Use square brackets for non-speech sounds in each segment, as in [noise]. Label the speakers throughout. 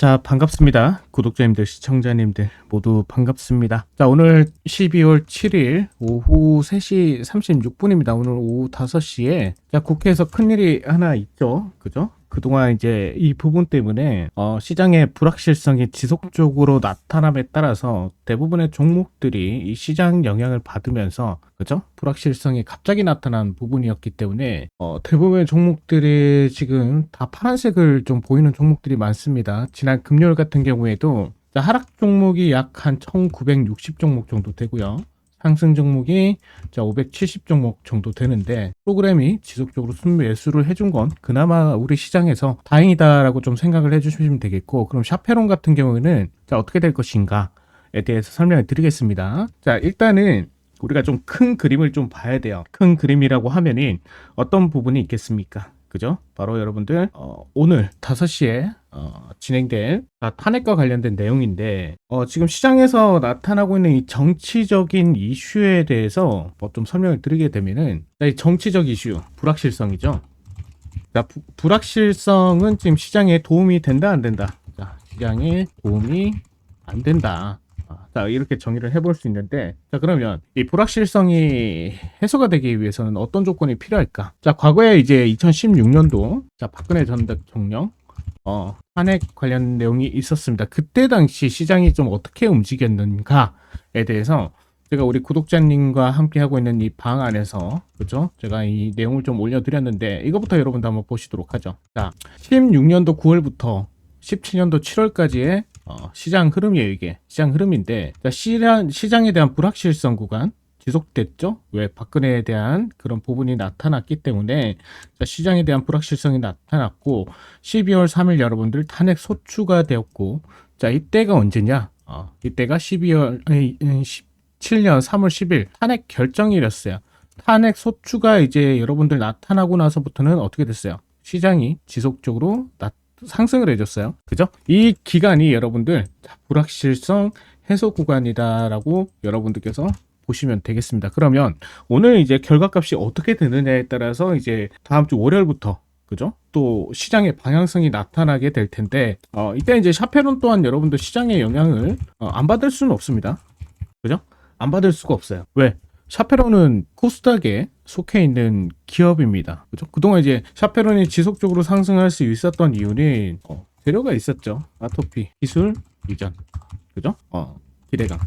Speaker 1: 자, 반갑습니다. 구독자님들, 시청자님들 모두 반갑습니다. 자, 오늘 12월 7일 오후 3시 36분입니다. 오늘 오후 5시에 자, 국회에서 큰일이 하나 있죠. 그죠? 그동안 이제 이 부분 때문에 어, 시장의 불확실성이 지속적으로 나타남에 따라서 대부분의 종목들이 이 시장 영향을 받으면서 그죠? 불확실성이 갑자기 나타난 부분이었기 때문에 어, 대부분의 종목들이 지금 다 파란색을 좀 보이는 종목들이 많습니다. 지난 금요일 같은 경우에도 자, 하락 종목이 약 한 1960 종목 정도 되고요. 상승 종목이 자, 570 종목 정도 되는데 프로그램이 지속적으로 순매수를 해준 건 그나마 우리 시장에서 다행이다라고 좀 생각을 해주시면 되겠고 그럼 샤페론 같은 경우에는 자 어떻게 될 것인가에 대해서 설명을 드리겠습니다. 자 일단은 우리가 좀 큰 그림을 좀 봐야 돼요. 큰 그림이라고 하면은 어떤 부분이 있겠습니까? 그죠? 바로 여러분들 어, 오늘 5시에 어, 진행될 아, 탄핵과 관련된 내용인데 어, 지금 시장에서 나타나고 있는 이 정치적인 이슈에 대해서 뭐 좀 설명을 드리게 되면은 자, 이 정치적 이슈 불확실성이죠. 자, 부- 불확실성은 지금 시장에 도움이 된다 안 된다. 자, 시장에 도움이 안 된다. 아, 자, 이렇게 정의를 해볼 수 있는데, 자, 그러면 이 불확실성이 해소가 되기 위해서는 어떤 조건이 필요할까? 자, 과거에 이제 2016년도, 자, 박근혜 전 대통령, 어, 탄핵 관련 내용이 있었습니다. 그때 당시 시장이 좀 어떻게 움직였는가에 대해서 제가 우리 구독자님과 함께 하고 있는 이 방 안에서 그죠? 제가 이 내용을 좀 올려드렸는데 이거부터 여러분도 한번 보시도록 하죠. 자, 16년도 9월부터 17년도 7월까지의 어, 시장 흐름이에요 이게 시장 흐름인데 자, 시장 시장에 대한 불확실성 구간 지속됐죠? 왜 박근혜에 대한 그런 부분이 나타났기 때문에 자, 시장에 대한 불확실성이 나타났고 12월 3일 여러분들 탄핵 소추가 되었고 자 이때가 언제냐? 어, 이때가 12월 아니, 17년 3월 10일 탄핵 결정일이었어요. 탄핵 소추가 이제 여러분들 나타나고 나서부터는 어떻게 됐어요? 시장이 지속적으로 나, 상승을 해줬어요. 그죠? 이 기간이 여러분들 자, 불확실성 해소 구간이다라고 여러분들께서 보시면 되겠습니다. 그러면 오늘 이제 결과값이 어떻게 되느냐에 따라서 이제 다음 주 월요일부터 그죠? 또 시장의 방향성이 나타나게 될 텐데 어, 이때 이제 샤페론 또한 여러분들 시장의 영향을 어, 안 받을 수는 없습니다. 그죠? 안 받을 수가 없어요. 왜? 샤페론은 코스닥에 속해 있는 기업입니다. 그죠? 그동안 이제 샤페론이 지속적으로 상승할 수 있었던 이유는 어, 재료가 있었죠. 아토피, 기술, 이전. 그죠? 어, 기대감.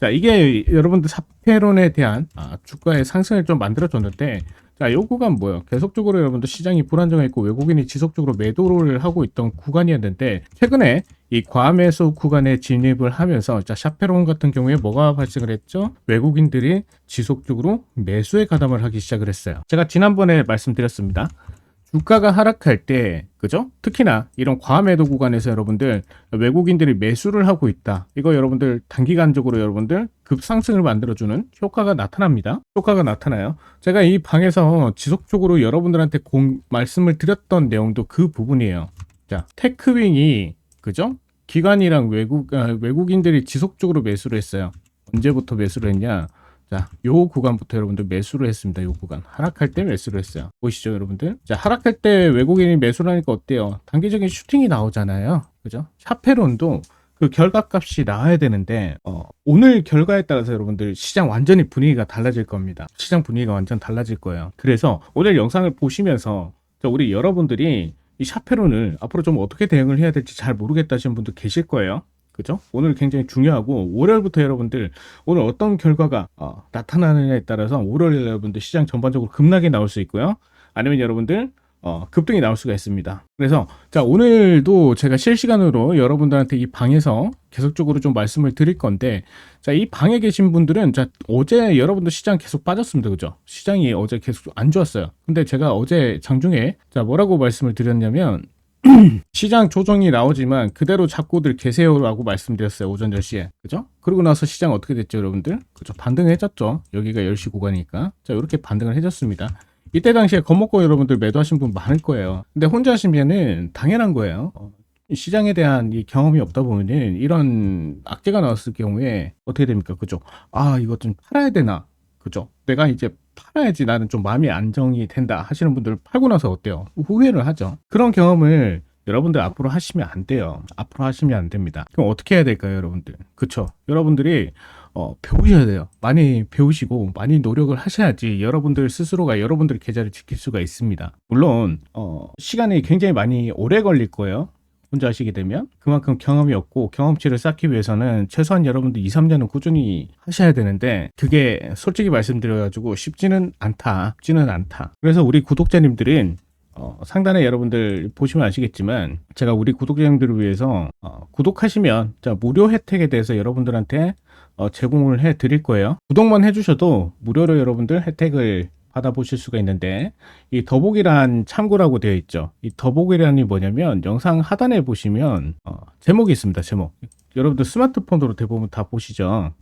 Speaker 1: 자, 이게 여러분들 샤페론에 대한 아, 주가의 상승을 좀 만들어줬는데 자, 요 구간 뭐예요? 계속적으로 여러분들 시장이 불안정했고 외국인이 지속적으로 매도를 하고 있던 구간이었는데 최근에 이 과매수 구간에 진입을 하면서 자, 샤페론 같은 경우에 뭐가 발생을 했죠? 외국인들이 지속적으로 매수에 가담을 하기 시작을 했어요. 제가 지난번에 말씀드렸습니다. 주가가 하락할 때, 그죠? 특히나 이런 과매도 구간에서 여러분들 외국인들이 매수를 하고 있다. 이거 여러분들 단기간적으로 여러분들 급상승을 만들어주는 효과가 나타납니다. 효과가 나타나요. 제가 이 방에서 지속적으로 여러분들한테 공, 말씀을 드렸던 내용도 그 부분이에요. 자, 테크윙이, 그죠? 기관이랑 외국, 아, 외국인들이 지속적으로 매수를 했어요. 언제부터 매수를 했냐? 자, 요 구간부터 여러분들 매수를 했습니다. 요 구간. 하락할 때 매수를 했어요. 보이시죠, 여러분들? 자, 하락할 때 외국인이 매수를 하니까 어때요? 단기적인 슈팅이 나오잖아요. 그죠? 샤페론도 그 결과값이 나와야 되는데, 어, 오늘 결과에 따라서 여러분들 시장 완전히 분위기가 달라질 겁니다. 시장 분위기가 완전 달라질 거예요. 그래서 오늘 영상을 보시면서 자, 우리 여러분들이 이 샤페론을 앞으로 좀 어떻게 대응을 해야 될지 잘 모르겠다 하시는 분들 계실 거예요. 그죠? 오늘 굉장히 중요하고 월요일부터 여러분들 오늘 어떤 결과가 어, 나타나느냐에 따라서 월요일 여러분들 시장 전반적으로 급락이 나올 수 있고요. 아니면 여러분들 어, 급등이 나올 수가 있습니다. 그래서 자 오늘도 제가 실시간으로 여러분들한테 이 방에서 계속적으로 좀 말씀을 드릴 건데 자이 방에 계신 분들은 자 어제 여러분들 시장 계속 빠졌습니다. 그죠? 시장이 어제 계속 안 좋았어요. 근데 제가 어제 장중에 자 뭐라고 말씀을 드렸냐면 [clears throat] 시장 조정이 나오지만 그대로 잡고들 계세요라고 말씀드렸어요. 오전 10시에. 그죠? 그러고 나서 시장 어떻게 됐죠, 여러분들? 그죠? 반등을 해줬죠. 여기가 10시 구간이니까. 자, 이렇게 반등을 해줬습니다. 이때 당시에 겁먹고 여러분들 매도하신 분 많을 거예요. 근데 혼자 하시면은 당연한 거예요. 어, 시장에 대한 이 경험이 없다 보면은 이런 악재가 나왔을 경우에 어떻게 됩니까? 그죠? 아, 이거 좀 팔아야 되나? 그죠? 내가 이제 팔아야지 나는 좀 마음이 안정이 된다 하시는 분들 팔고 나서 어때요? 후회를 하죠. 그런 경험을 여러분들 앞으로 하시면 안 돼요. 앞으로 하시면 안 됩니다. 그럼 어떻게 해야 될까요, 여러분들? 그쵸? 여러분들이 어, 배우셔야 돼요. 많이 배우시고 많이 노력을 하셔야지 여러분들 스스로가 여러분들 계좌를 지킬 수가 있습니다. 물론 어, 시간이 굉장히 많이 오래 걸릴 거예요. 혼자 하시게 되면 그만큼 경험이 없고 경험치를 쌓기 위해서는 최소한 여러분들 2, 3년은 꾸준히 하셔야 되는데 그게 솔직히 말씀드려가지고 쉽지는 않다. 쉽지는 않다. 그래서 우리 구독자님들은 어, 상단에 여러분들 보시면 아시겠지만 제가 우리 구독자님들을 위해서 어, 구독하시면 자, 무료 혜택에 대해서 여러분들한테 어, 제공을 해 드릴 거예요. 구독만 해주셔도 무료로 여러분들 혜택을 받아보실 수가 있는데 이 더보기란 참고라고 되어 있죠. 이 더보기란이 뭐냐면 영상 하단에 보시면 어, 제목이 있습니다. 제목. 여러분들 스마트폰으로 대부분 다 보시죠.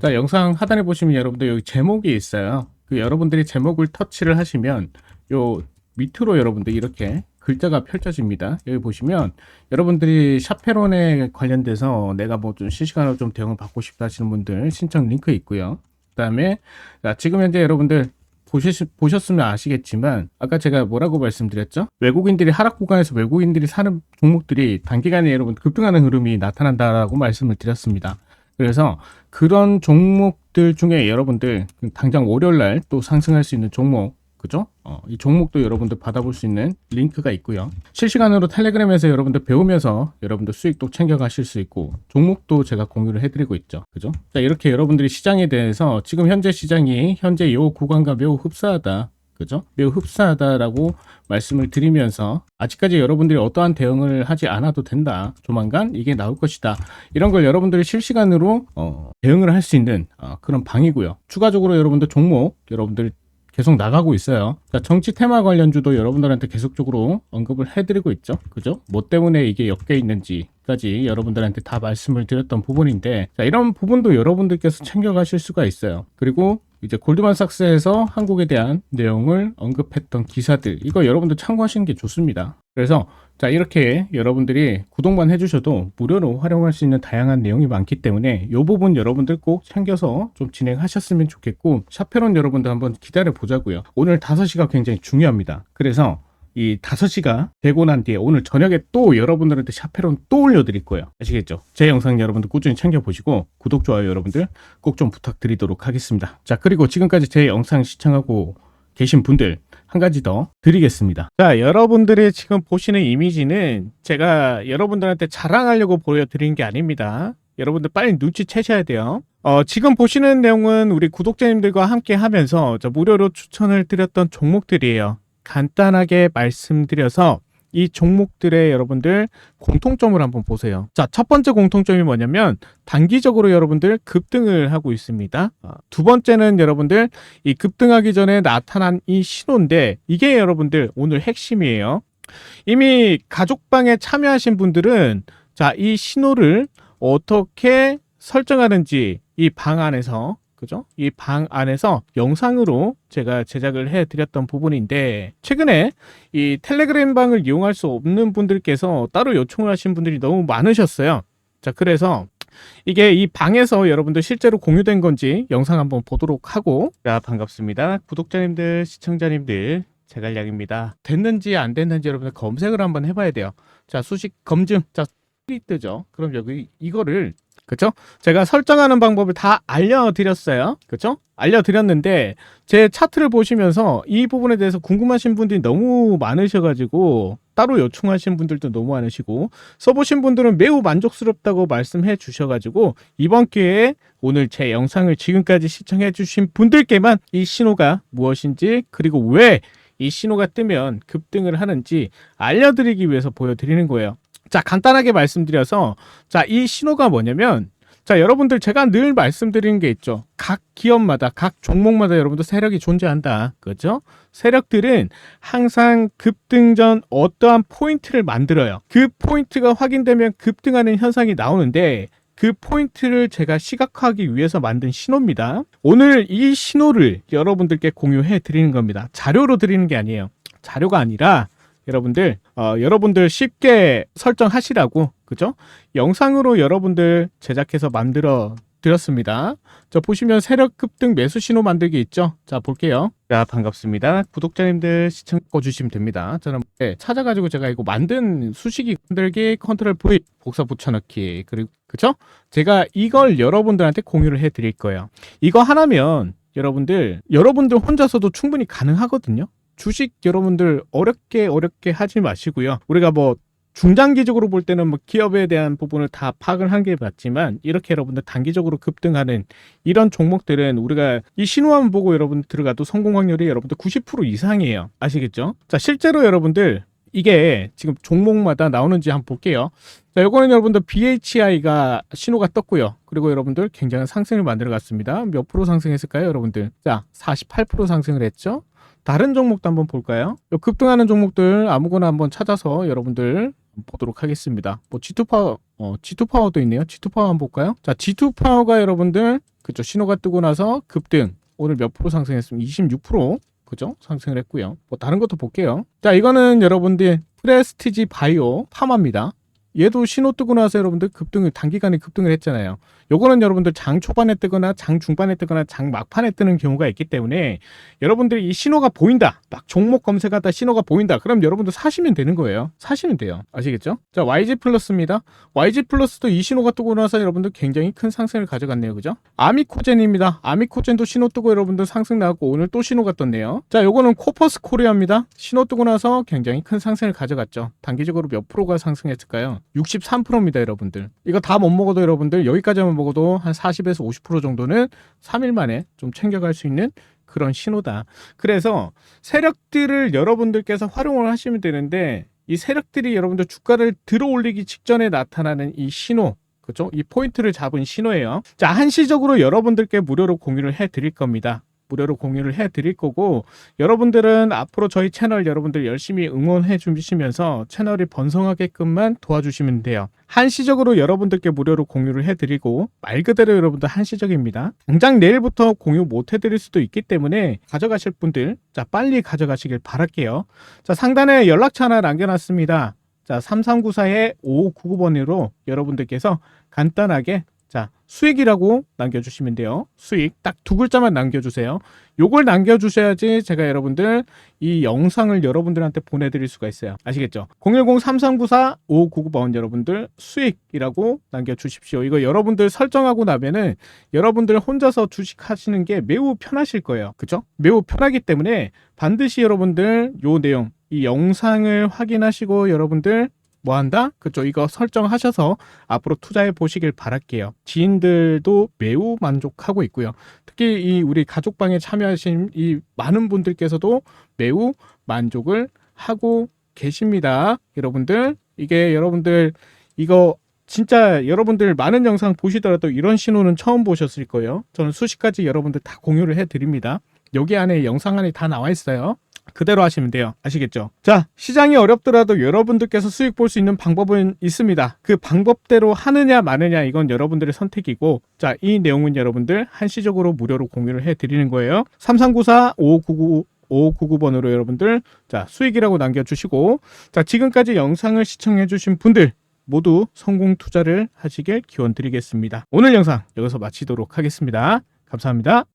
Speaker 1: 자, 영상 하단에 보시면 여러분들 여기 제목이 있어요. 그 여러분들이 제목을 터치를 하시면 요 밑으로 여러분들 이렇게 글자가 펼쳐집니다. 여기 보시면 여러분들이 샤페론에 관련돼서 내가 뭐 좀 실시간으로 좀 대응을 받고 싶다 하시는 분들 신청 링크 있고요. 그 다음에 자, 지금 현재 여러분들 보셨, 보셨으면 아시겠지만 아까 제가 뭐라고 말씀드렸죠? 외국인들이 하락 구간에서 외국인들이 사는 종목들이 단기간에 여러분 급등하는 흐름이 나타난다라고 말씀을 드렸습니다. 그래서 그런 종목들 중에 여러분들 당장 월요일 날 또 상승할 수 있는 종목 그죠? 어, 이 종목도 여러분들 받아볼 수 있는 링크가 있고요. 실시간으로 텔레그램에서 여러분들 배우면서 여러분들 수익도 챙겨가실 수 있고 종목도 제가 공유를 해드리고 있죠. 그죠? 자 이렇게 여러분들이 시장에 대해서 지금 현재 시장이 현재 이 구간과 매우 흡사하다. 그죠? 매우 흡사하다라고 말씀을 드리면서 아직까지 여러분들이 어떠한 대응을 하지 않아도 된다. 조만간 이게 나올 것이다. 이런 걸 여러분들이 실시간으로 어, 대응을 할 수 있는 어, 그런 방이고요. 추가적으로 여러분들 종목 여러분들 계속 나가고 있어요. 자, 정치 테마 관련주도 여러분들한테 계속적으로 언급을 해드리고 있죠. 그죠? 뭐 때문에 이게 엮여 있는지까지 여러분들한테 다 말씀을 드렸던 부분인데, 자, 이런 부분도 여러분들께서 챙겨가실 수가 있어요. 그리고 이제 골드만삭스에서 한국에 대한 내용을 언급했던 기사들, 이거 여러분들 참고하시는 게 좋습니다. 그래서 자 이렇게 여러분들이 구독만 해주셔도 무료로 활용할 수 있는 다양한 내용이 많기 때문에 이 부분 여러분들 꼭 챙겨서 좀 진행하셨으면 좋겠고 샤페론 여러분들 한번 기다려 보자고요. 오늘 5시가 굉장히 중요합니다. 그래서 이 5시가 되고 난 뒤에 오늘 저녁에 또 여러분들한테 샤페론 또 올려드릴 거예요. 아시겠죠? 제 영상 여러분들 꾸준히 챙겨보시고 구독, 좋아요 여러분들 꼭 좀 부탁드리도록 하겠습니다. 자 그리고 지금까지 제 영상 시청하고 계신 분들 한 가지 더 드리겠습니다. 자, 여러분들이 지금 보시는 이미지는 제가 여러분들한테 자랑하려고 보여드린 게 아닙니다. 여러분들 빨리 눈치채셔야 돼요. 어, 지금 보시는 내용은 우리 구독자님들과 함께 하면서 무료로 추천을 드렸던 종목들이에요. 간단하게 말씀드려서 이 종목들의 여러분들 공통점을 한번 보세요. 자, 첫 번째 공통점이 뭐냐면 단기적으로 여러분들 급등을 하고 있습니다. 어, 두 번째는 여러분들 이 급등하기 전에 나타난 이 신호인데 이게 여러분들 오늘 핵심이에요. 이미 가족방에 참여하신 분들은 자, 이 신호를 어떻게 설정하는지 이 방 안에서 그죠? 이 방 안에서 영상으로 제가 제작을 해 드렸던 부분인데 최근에 이 텔레그램 방을 이용할 수 없는 분들께서 따로 요청을 하신 분들이 너무 많으셨어요. 자, 그래서 이게 이 방에서 여러분들 실제로 공유된 건지 영상 한번 보도록 하고 자, 반갑습니다. 구독자님들, 시청자님들 제갈량입니다. 됐는지 안 됐는지 여러분들 검색을 한번 해봐야 돼요. 자, 수식 검증. 자, 뜨죠. 그럼 여기 이거를 그쵸? 제가 설정하는 방법을 다 알려드렸어요. 그쵸? 알려드렸는데, 제 차트를 보시면서 이 부분에 대해서 궁금하신 분들이 너무 많으셔가지고, 따로 요청하신 분들도 너무 많으시고, 써보신 분들은 매우 만족스럽다고 말씀해 주셔가지고, 이번 기회에 오늘 제 영상을 지금까지 시청해 주신 분들께만 이 신호가 무엇인지, 그리고 왜 이 신호가 뜨면 급등을 하는지 알려드리기 위해서 보여드리는 거예요. 자, 간단하게 말씀드려서, 자, 이 신호가 뭐냐면, 자, 여러분들 제가 늘 말씀드리는 게 있죠. 각 기업마다, 각 종목마다 여러분들 세력이 존재한다. 그죠? 세력들은 항상 급등 전 어떠한 포인트를 만들어요. 그 포인트가 확인되면 급등하는 현상이 나오는데, 그 포인트를 제가 시각화하기 위해서 만든 신호입니다. 오늘 이 신호를 여러분들께 공유해 드리는 겁니다. 자료로 드리는 게 아니에요. 자료가 아니라 여러분들 어, 여러분들 쉽게 설정하시라고 그죠? 영상으로 여러분들 제작해서 만들어 드렸습니다. 자, 보시면 세력 급등 매수 신호 만들기 있죠? 자, 볼게요. 자, 반갑습니다. 구독자님들 시청 꺼주시면 됩니다. 저는 네, 찾아가지고 제가 이거 만든 수식이 만들기 컨트롤 V 복사 붙여넣기 그리고 그쵸? 제가 이걸 여러분들한테 공유를 해드릴 거예요. 이거 하나면 여러분들 여러분들 혼자서도 충분히 가능하거든요. 주식 여러분들 어렵게 어렵게 하지 마시고요. 우리가 뭐 중장기적으로 볼 때는 뭐 기업에 대한 부분을 다 파악을 한 게 맞지만 이렇게 여러분들 단기적으로 급등하는 이런 종목들은 우리가 이 신호만 보고 여러분 들어가도 성공 확률이 여러분들 90% 이상이에요. 아시겠죠? 자, 실제로 여러분들 이게 지금 종목마다 나오는지 한번 볼게요. 자, 요거는 여러분들 BHI가 신호가 떴고요. 그리고 여러분들 굉장한 상승을 만들어 갔습니다. 몇 프로 상승했을까요, 여러분들? 자, 48% 상승을 했죠. 다른 종목도 한번 볼까요? 요 급등하는 종목들 아무거나 한번 찾아서 여러분들 보도록 하겠습니다. 뭐 G2 파워, 어, G2 파워도 있네요. G2 파워 한번 볼까요? 자, G2 파워가 여러분들 그죠 신호가 뜨고 나서 급등 오늘 몇 프로 상승했으면 26% 그죠 상승을 했고요. 뭐 다른 것도 볼게요. 자, 이거는 여러분들 프레스티지 바이오 파마입니다. 얘도 신호 뜨고 나서 여러분들 급등을 단기간에 급등을 했잖아요. 요거는 여러분들 장 초반에 뜨거나 장 중반에 뜨거나 장 막판에 뜨는 경우가 있기 때문에 여러분들이 이 신호가 보인다. 막 종목 검색하다 신호가 보인다. 그럼 여러분들 사시면 되는 거예요. 사시면 돼요. 아시겠죠? 자, YG 플러스입니다. YG 플러스도 이 신호가 뜨고 나서 여러분들 굉장히 큰 상승을 가져갔네요. 그죠? 아미코젠입니다. 아미코젠도 신호 뜨고 여러분들 상승 나왔고 오늘 또 신호가 떴네요. 자, 요거는 코퍼스 코리아입니다. 신호 뜨고 나서 굉장히 큰 상승을 가져갔죠. 단기적으로 몇 프로가 상승했을까요? 63%입니다, 여러분들. 이거 다 못 먹어도 여러분들 여기까지만 먹어도 한 40에서 50% 정도는 3일 만에 좀 챙겨갈 수 있는 그런 신호다. 그래서 세력들을 여러분들께서 활용을 하시면 되는데 이 세력들이 여러분들 주가를 들어 올리기 직전에 나타나는 이 신호 그죠? 이 포인트를 잡은 신호예요. 자, 한시적으로 여러분들께 무료로 공유를 해 드릴 겁니다. 무료로 공유를 해 드릴 거고 여러분들은 앞으로 저희 채널 여러분들 열심히 응원해 주시면서 채널이 번성하게끔만 도와주시면 돼요. 한시적으로 여러분들께 무료로 공유를 해 드리고 말 그대로 여러분들 한시적입니다. 당장 내일부터 공유 못 해 드릴 수도 있기 때문에 가져가실 분들 자 빨리 가져가시길 바랄게요. 자 상단에 연락처 하나 남겨놨습니다. 자 3394의 5599번으로 여러분들께서 간단하게 자, 수익이라고 남겨주시면 돼요. 수익. 딱 두 글자만 남겨주세요. 요걸 남겨주셔야지 제가 여러분들 이 영상을 여러분들한테 보내드릴 수가 있어요. 아시겠죠? 010-3394-5599번 여러분들 수익이라고 남겨주십시오. 이거 여러분들 설정하고 나면은 여러분들 혼자서 주식 하시는 게 매우 편하실 거예요. 그죠? 매우 편하기 때문에 반드시 여러분들 요 내용, 이 영상을 확인하시고 여러분들 뭐 한다? 그죠? 이거 설정하셔서 앞으로 투자해 보시길 바랄게요. 지인들도 매우 만족하고 있고요. 특히 이 우리 가족방에 참여하신 이 많은 분들께서도 매우 만족을 하고 계십니다. 여러분들, 이게 여러분들 이거 진짜 여러분들 많은 영상 보시더라도 이런 신호는 처음 보셨을 거예요. 저는 수십 가지 여러분들 다 공유를 해 드립니다. 여기 안에 영상 안에 다 나와 있어요. 그대로 하시면 돼요. 아시겠죠? 자, 시장이 어렵더라도 여러분들께서 수익 볼 수 있는 방법은 있습니다. 그 방법대로 하느냐 마느냐 이건 여러분들의 선택이고 자, 이 내용은 여러분들 한시적으로 무료로 공유를 해 드리는 거예요. 3394 5599 5599번으로 여러분들 자, 수익이라고 남겨 주시고 자, 지금까지 영상을 시청해 주신 분들 모두 성공 투자를 하시길 기원 드리겠습니다. 오늘 영상 여기서 마치도록 하겠습니다. 감사합니다.